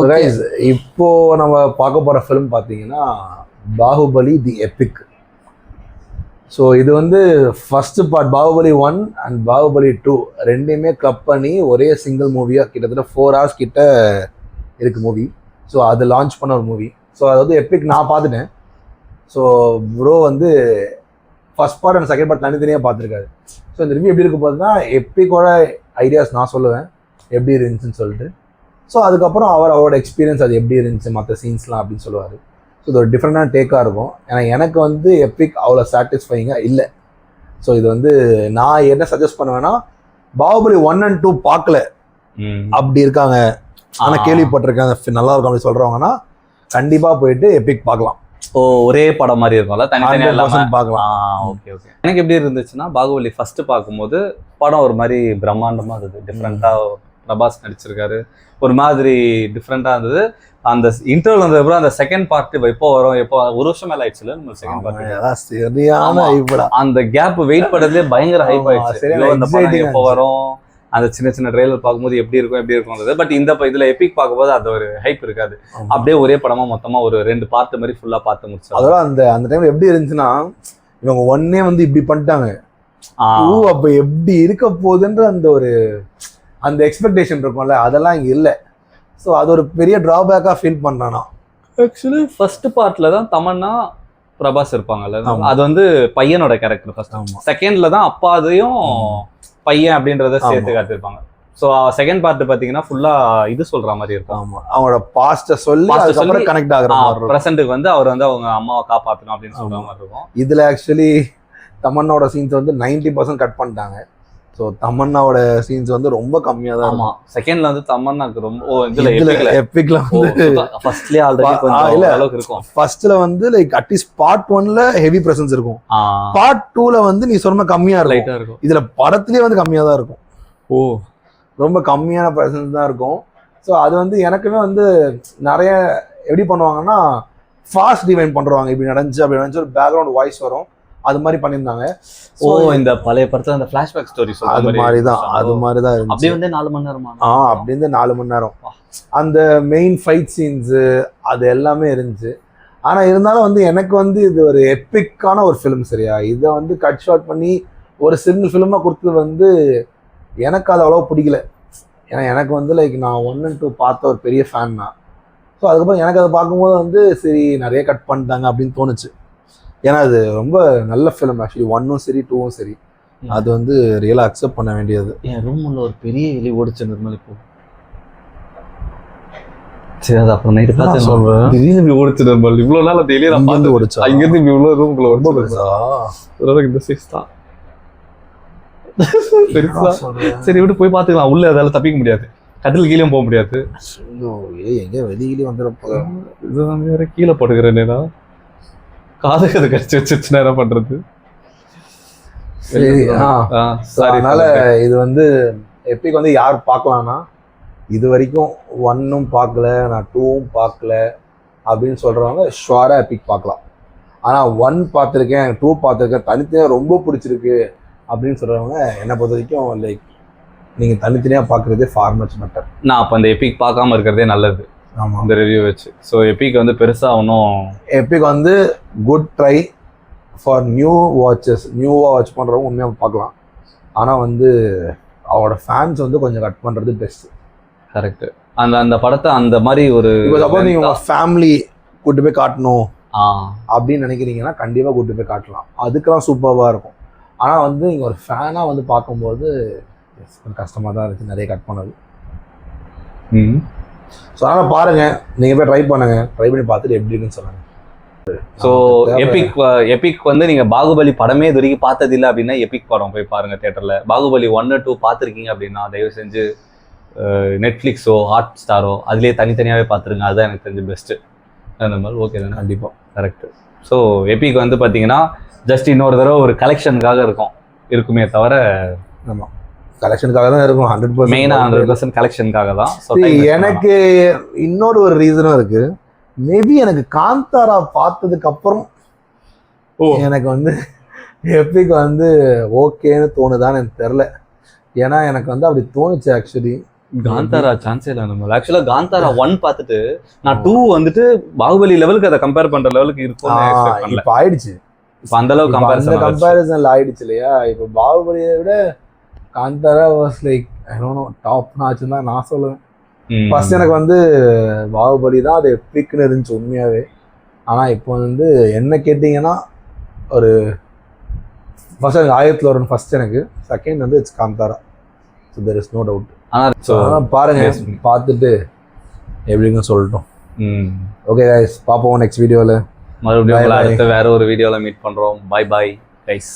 Guys, இப்போ நம்ம பார்க்க போற ஃபிலிம் பார்த்தீங்கன்னா பாகுபலி தி எபிக் ஸோ இது வந்து first part Baahubali one and Baahubali two ரெண்டையுமே கிளப் பண்ணி ஒரே சிங்கிள் மூவியாக கிட்டத்தட்ட ஃபோர் ஹவர்ஸ் கிட்ட இருக்கு மூவி ஸோ அது லான்ச் பண்ண ஒரு மூவி ஸோ அதாவது எபிக் நான் பார்த்துட்டேன். ஸோ ப்ரோ வந்து first part and second part தனித்தனியாக பார்த்துருக்காரு. ஸோ இந்த ரிவ்யூ எப்படி இருக்கு பார்த்தீங்கன்னா எப்பிக்கோட ஐடியாஸ் நான் சொல்லுவேன். எப்படி இருந்துச்சுன்னு சொல்லிட்டு. ஸோ அதுக்கப்புறம் அவர் அவரோட எக்ஸ்பீரியன்ஸ் அது எப்படி இருந்துச்சு மற்ற சீன்ஸ்லாம் அப்படின்னு சொல்லுவார். ஸோ இது ஒரு டிஃப்ரெண்டான டேக்காக இருக்கும். ஏன்னா எனக்கு வந்து எப்பிக் அவ்வளோ சாட்டிஸ்ஃபைங்காக இல்லை. ஸோ இது வந்து நான் என்ன சஜஸ்ட் பண்ணுவேன்னா பாகுபலி ஒன் அண்ட் டூ பார்க்கல. அப்படி இருக்காங்க. ஆனால். கேள்விப்பட்டிருக்காங்க fi- நல்லா இருக்கும் அப்படி சொல்கிறவங்கன்னா கண்டிப்பாக போயிட்டு எப்பிக் பார்க்கலாம். ஓ ஒரே படம் மாதிரி இருக்கும்ல? தனித்தனியா ஹண்ட்ரட் இல்லாம பார்க்கலாம். ஓகே ஓகே எனக்கு எப்படி இருந்துச்சுன்னா பாகுபலி ஃபர்ஸ்ட் பார்க்கும்போது படம் ஒரு மாதிரி பிரம்மாண்டமா இருந்தது. டிஃப்ரெண்டா பிரபாஸ் நடிச்சிருக்காரு. ஒரு மாதிரி டிஃப்ரெண்டா இருந்தது. அந்த இன்டர்வல் வந்ததுக்கப்புறம் அந்த செகண்ட் பார்ட் எப்போ வரும் எப்போ ஒரு வருஷம் மேல ஆயிடுச்சுல நம்ம செகண்ட் பார்ட் சரியான அந்த கேப் வெயிட் பண்ணதுலேயே பயங்கர ஹைப் ஆயிடுச்சு. அந்த படம் எப்போ வரும் அந்த சின்ன சின்ன ட்ரெய்லர் பார்க்கும்போது எப்படி இருக்கும் எப்படி இருக்கும் பட் இந்த இதுல எபிக் பார்க்கும்போது அது ஒரு ஹைப் இருக்காது. அப்படியே ஒரே படமா மொத்தமா ஒரு ரெண்டு பார்ட் மாதிரி ஃபுல்லா பார்த்து முடிச்சு அதோட அந்த அந்த டைம் எப்படி இருந்துச்சுன்னா இவங்க ஒன்னே வந்து இப்படி பண்ணிட்டாங்க. அப்ப எப்படி இருக்க போகுதுன்ற அந்த ஒரு அந்த எக்ஸ்பெக்டேஷன் இருக்கும்ல அதெல்லாம் இங்க இல்ல. ஸோ அது ஒரு பெரிய டிராபேக்கா ஃபீல் பண்றானா? ஆக்சுவலி ஃபர்ஸ்ட் பார்ட்ல தான் தமன்னா பிரபாஸ் இருப்பாங்கல்ல. அது வந்து பையனோட கேரக்டர் ஃபர்ஸ்ட் செகண்ட்ல தான் அப்பாதையும் ம். பையன் அப்படின்றத. சேர்த்து காட்டியிருப்பாங்க. ஸோ செகண்ட் பார்ட் பாத்தீங்கன்னா ஃபுல்லா இது சொல்ற மாதிரி இருக்கும். ஆமா. அவங்களோட பாஸ்ட சொல்லி அதுக்கப்புறம் கனெக்ட் ஆகுற மாதிரி பிரசன்ட்டுக்கு வந்து அவர் வந்து அவங்க அம்மாவை காப்பாத்தணும் அப்படின்னு சொல்ற. மாதிரி இருக்கும். இதுல ஆக்சுவலி தமன்னாவோட சீன்ஸ் வந்து 90% பர்சன்ட் கட் பண்ணிட்டாங்க. ஸோ தமன்னாவோட சீன்ஸ் வந்து ரொம்ப கம்மியா தான் ஆமா செகண்ட்ல வந்து தமன்னாக்கு ரொம்ப இதுல இதுல எப்பிக்ல வந்து ஃபர்ஸ்ட்லயே ஆல்ரெடி கொஞ்சம் இல்ல. அளவுக்கு இருக்கும். ஃபர்ஸ்ட்ல வந்து லைக் அட்லீஸ்ட் பார்ட் ஒன்ல ஹெவி பிரசன்ஸ் இருக்கும். பார்ட் டூல வந்து நீ சொன்ன மாதிரி கம்மியா இருக்கும். லைட்டா இருக்கும். இதுல படத்துலயே வந்து கம்மியா தான் இருக்கும். ஓ. ரொம்ப கம்மியான பிரசன்ஸ் தான் இருக்கும். ஸோ அது வந்து எனக்குமே வந்து நிறைய எப்படி பண்ணுவாங்கன்னா ஃபாஸ்ட் டிவைன் பண்ணுவாங்க இப்படி நடந்துச்சு அப்படி நடந்துச்சு ஒரு பேக்ரவுண்ட் வாய்ஸ் வரும். அது மாதிரி பண்ணியிருந்தாங்க. ஓ இந்த பழைய படத்துல அந்த ஃபிளாஷ்பேக் ஸ்டோரி அது மாதிரி தான் அது மாதிரி தான் இருந்துச்சு. அப்படியே வந்து நாலு மணி நேரமா? ஆ அப்படி இருந்து நாலு மணி நேரம். அந்த மெயின் ஃபைட் சீன்ஸு அது எல்லாமே இருந்துச்சு. ஆனால் இருந்தாலும் வந்து எனக்கு வந்து இது ஒரு எப்பிக்கான ஒரு ஃபிலிம் சரியா? இதை வந்து கட் ஷாட் பண்ணி ஒரு சிங்கிள் ஃபிலிமாக கொடுத்தது வந்து எனக்கு அது அவ்வளோ பிடிக்கல. ஏன்னா எனக்கு வந்து லைக் நான் ஒன் அண்ட் டூ பார்த்த ஒரு பெரிய ஃபேன் தான் ஸோ அதுக்கப்புறம் எனக்கு அதை பார்க்கும்போது வந்து சரி நிறைய கட் பண்ணிட்டாங்க அப்படின்னு தோணுச்சு. ஏன்னா அது ரொம்ப நல்ல ஃபிலிம் ஆக்சுவலி ஒன்னும் சரி டூவும் சரி. அது வந்து ரியலாக அக்செப்ட் பண்ண வேண்டியது. என் ரூம் உள்ள ஒரு பெரிய எலி ஓடிச்சு நிர்மல் இப்போ சரி அது அப்புறம் நைட்டு நான் பார்த்து சொல்றேன். திடீர்னு இப்படி ஓடிச்சு நிர்மல் இவ்வளவு நாள் எலியை நான் பார்த்து ஓடிச்சா? அங்கிருந்து இப்படி இவ்வளவு ரூம்குள்ள ரொம்ப பெருசா? ஓரளவுக்கு இந்த சைஸ் தான். பெருசா? நான். சரி விட்டு போய் பாத்துக்கலாம் உள்ள அதால தப்பிக்க முடியாது. கட்டில் கீழே போக முடியாது. எங்க வெளியில வந்துட போதா இதுதான் வேற கீழே போட்டுக்கிறேன் காது கதை கடிச்சு வச்சிருச்சுன்னா என்ன பண்றது? சரி அதனால. இது வந்து எப்பிக் வந்து யார் பார்க்கலாம்னா இது வரைக்கும் ஒன்னும் பார்க்கல நான் டூவும் பார்க்கல அப்படின்னு சொல்றவங்க ஷுவரா எப்பிக் பார்க்கலாம். ஆனா ஒன் பார்த்துருக்கேன் டூ பார்த்துருக்கேன் தனித்தனியாக ரொம்ப பிடிச்சிருக்கு அப்படின்னு சொல்றவங்க என்னை பொறுத்த வரைக்கும் லைக் நீங்க தனித்தனியாக பார்க்குறதே ஃபார் மச் பெட்டர் நான் அப்ப அந்த எபிக் பார்க்காம இருக்கிறதே நல்லது. இந்த ரிவ்யூ வச்சு. ஸோ எபிக் வந்து பெருசா ஒன்றும் எப்பிக் வந்து good try for new watches நியூவாக வாட்ச் பண்ணுறவங்க உண்மையாக பார்க்கலாம். ஆனால் வந்து அவரோட ஃபேன்ஸ் வந்து கொஞ்சம் கட் பண்ணுறது பெஸ்ட் கரெக்ட் அந்த அந்த படத்தை அந்த மாதிரி ஒரு சப்போஸ் நீங்கள் உங்கள் ஃபேமிலி கூட்டு போய் காட்டணும் அப்படின்னு நினைக்கிறீங்கன்னா கண்டிப்பாக கூட்டு போய் காட்டலாம். அதுக்கெல்லாம் சூப்பராக இருக்கும். ஆனால் வந்து இங்கே ஒரு ஃபேனாக வந்து பார்க்கும்போது கஷ்டமாக தான் இருந்துச்சு நிறைய கட் பண்ணது. ம் ஸோ அதனால் பாருங்கள் நீங்கள் போய் ட்ரை பண்ணுங்க. ட்ரை பண்ணி பார்த்துட்டு எப்படி இருக்குன்னு சொல்லுங்கள் ஸோ எபிக் எபிக் வந்து நீங்க பாகுபலி படமே இது வரைக்கும் பார்த்தது இல்லை அப்படின்னா எபிக் படம் போய் பாருங்க தியேட்டர்ல பாகுபலி ஒன்னு டூ பார்த்துருக்கீங்க அப்படின்னா தயவு செஞ்சு நெட்ஃப்ளிக்ஸோ ஹாட் ஸ்டாரோ அதுலேயே தனித்தனியாகவே பார்த்துருங்க. அதுதான் எனக்கு தெரிஞ்ச பெஸ்ட்டு அந்த மாதிரி ஓகே தானே? கண்டிப்பாக கரெக்ட் ஸோ எபிக் வந்து பார்த்தீங்கன்னா ஜஸ்ட் இன்னொரு தடவை ஒரு கலெக்ஷனுக்காக இருக்கும். இருக்குமே தவிர ஆமாம் கலெக்ஷனுக்காக தான் இருக்கும் ஹண்ட்ரட் மெயினாக ஹண்ட்ரட் பர்சன்ட் கலெக்ஷனுக்காக தான். எனக்கு இன்னொரு ஒரு ரீசனும் இருக்கு. மேபி எனக்கு காந்தாரா பார்த்ததுக்கு அப்புறம் ஓ. எனக்கு வந்து எப்பிக் வந்து ஓகேன்னு தோணுதான்னு எனக்கு தெரில ஏன்னா எனக்கு வந்து அப்படி தோணுச்சு ஆக்சுவலி காந்தாரா சான்ஸே இல்லை நம்ம. ஆக்சுவலா காந்தாரா ஒன் பார்த்துட்டு நான் டூ வந்துட்டு பாகுபலி லெவலுக்கு அதை கம்பேர் பண்ற லெவலுக்கு பண்ணல. இப்ப ஆயிடுச்சு. இப்ப அந்த அளவுக்கு கம்பேரிசன் கம்பேரிசன்ல ஆயிடுச்சு இல்லையா? இப்ப பாகுபலியை விட காந்தாரா வாஸ் லைக் டாப் நாச்சுன்னு தான் நான் சொல்லுவேன். ஃபர்ஸ்ட் எனக்கு வந்து பாகுபலி தான் அது எப்பிக்னு இருந்துச்சு உண்மையாவே. ஆனா இப்போ வந்து என்ன கேட்டிங்கன்னா ஒரு ஃபர்ஸ்ட் எனக்கு ஆயிரத்தில் வரும் ஃபர்ஸ்ட் எனக்கு. செகண்ட் வந்து it's Kantara so there is no doubt ஆனா ஸோ அதனால் பாருங்க. பார்த்துட்டு எப்படின்னு சொல்லிட்டோம். ம். ஓகே guys பார்ப்போம் நெக்ஸ்ட் வீடியோவில் மறுபடியும். அடுத்த வேற ஒரு வீடியோல மீட் பண்றோம். By bye guys